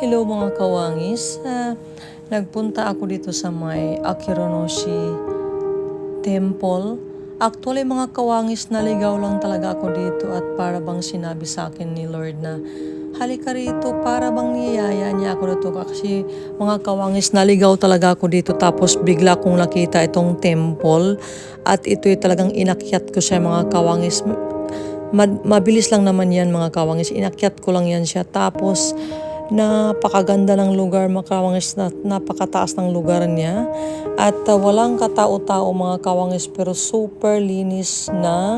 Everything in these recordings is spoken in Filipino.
Hello mga kawangis. Ah, nagpunta ako dito sa may Akironoshi Temple. Actually mga kawangis, naligaw lang talaga ako dito at para bang sinabi sa akin ni Lord na halika rito, para bang niyaya niya ako dito kasi mga kawangis, naligaw talaga ako dito tapos bigla kong nakita itong temple at ito'y talagang inakyat ko siya mga kawangis. Ma- mabilis lang naman yan mga kawangis. Inakyat ko lang yan siya. Tapos, napakaganda ng lugar mga kawangis. Na, napakataas ng lugar niya. At uh, walang katao-tao mga kawangis. Pero super linis ng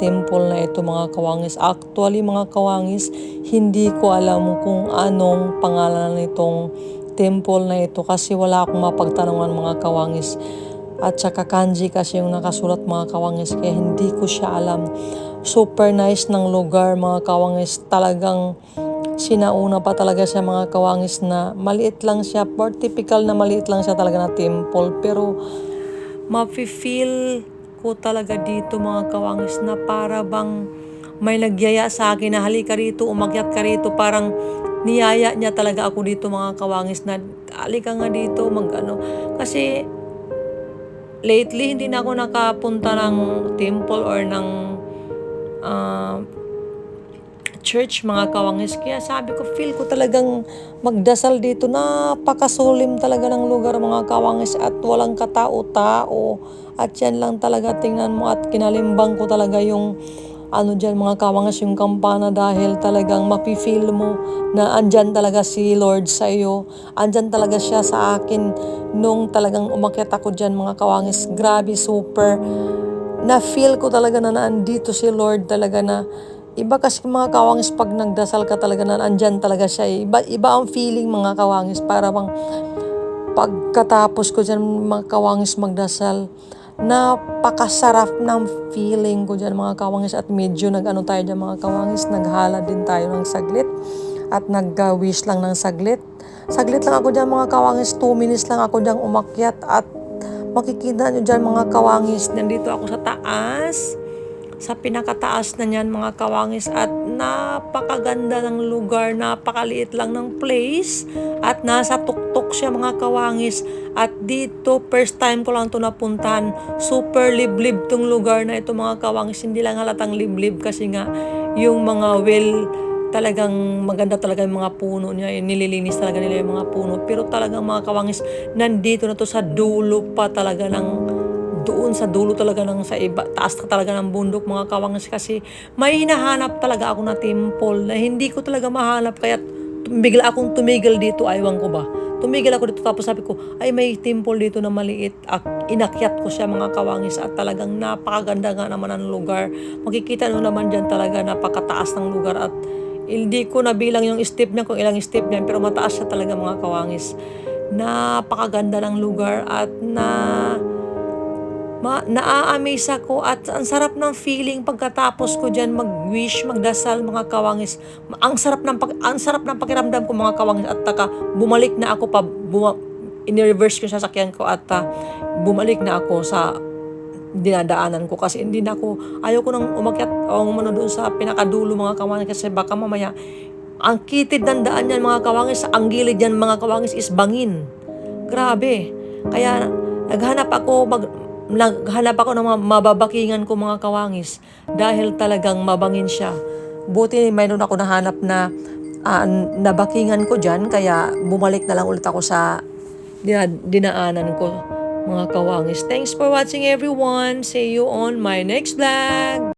temple na ito mga kawangis. Actually mga kawangis, hindi ko alam kung anong pangalan nitong temple na ito. Kasi wala akong mapagtanungan mga kawangis. At saka kanji kasi yung nakasulat mga kawangis kaya hindi ko siya alam. Super nice ng lugar mga kawangis. Talagang sinauna pa talaga siya mga kawangis na maliit lang siya. For typical na maliit lang siya talaga na temple. Pero mafe-feel ko talaga dito mga kawangis na para bang may nagyaya sa akin na halika rito, umakyat ka rito. Parang niyaya niya talaga ako dito mga kawangis na halika nga dito mag ano. Kasi lately hindi na ako nakapunta ng temple or ng uh, church mga kawangis. Kaya sabi ko, feel ko talagang magdasal dito. Napakasulim talaga ng lugar mga kawangis at walang katao-tao. At yan lang talaga tingnan mo at kinalimbang ko talaga yung ano dyan mga kawangis yung kampana dahil talagang mapifeel mo na andyan talaga si Lord sa iyo. Andyan talaga siya sa akin nung talagang umakyat ako dyan mga kawangis. Grabe, super. Na-feel ko talaga na naandito si Lord talaga na Iba kasi mga kawangis pag nagdasal ka talaga na andyan talaga siya. Iba, iba ang feeling mga kawangis. Para bang pagkatapos ko dyan mga kawangis magdasal, napakasarap ng feeling ko dyan mga kawangis. At medyo nag-ano tayo dyan mga kawangis, naghala din tayo ng saglit. At nag-wish lang ng saglit. Saglit lang ako dyan mga kawangis, 2 minutes lang ako dyan umakyat. At makikita nyo dyan mga kawangis, nandito ako sa taas sa pinakataas na niyan mga kawangis at napakaganda ng lugar, napakaliit lang ng place at nasa tuktok siya mga kawangis. At dito first time ko lang to napuntahan. Super liblib tong lugar na ito mga kawangis. Hindi lang halatang liblib kasi nga yung mga well talagang maganda talaga yung mga puno niya. Nililinis talaga nila yung mga puno. Pero talagang mga kawangis nandito na to sa dulo pa talaga ng doon sa dulo talaga ng sa iba, taas ka talaga ng bundok mga kawangis kasi may hinahanap talaga ako na temple na hindi ko talaga mahanap kaya bigla akong tumigil dito, aywan ko ba. Tumigil ako dito tapos sabi ko, ay may temple dito na maliit. Ak inakyat ko siya mga kawangis at talagang napakaganda nga naman ang lugar. Makikita nyo naman dyan talaga napakataas ng lugar at hindi ko nabilang yung step niya kung ilang step niya pero mataas siya talaga mga kawangis. Napakaganda ng lugar at na ma, naa-amaze ako at ang sarap ng feeling pagkatapos ko diyan mag-wish, magdasal mga kawangis. Ang sarap ng pag, ang sarap ng pakiramdam ko mga kawangis. At taka bumalik na ako pa buma, in-reverse ko sa sasakyan ko at uh, bumalik na ako sa dinadaanan ko. Kasi hindi na ako ayaw nang umakyat o umano doon sa pinakadulo mga kawangis. Kasi baka mamaya ang kitid ng daan yan mga kawangis ang gilid yan mga kawangis is bangin. Grabe. Kaya naghanap ako mag, naghanap ako ng mga mababakingan ko mga kawangis dahil talagang mabangin siya. Buti mayroon ako nahanap na uh, nabakingan ko dyan kaya bumalik na lang ulit ako sa dina, dinaanan ko mga kawangis. Thanks for watching everyone. See you on my next vlog.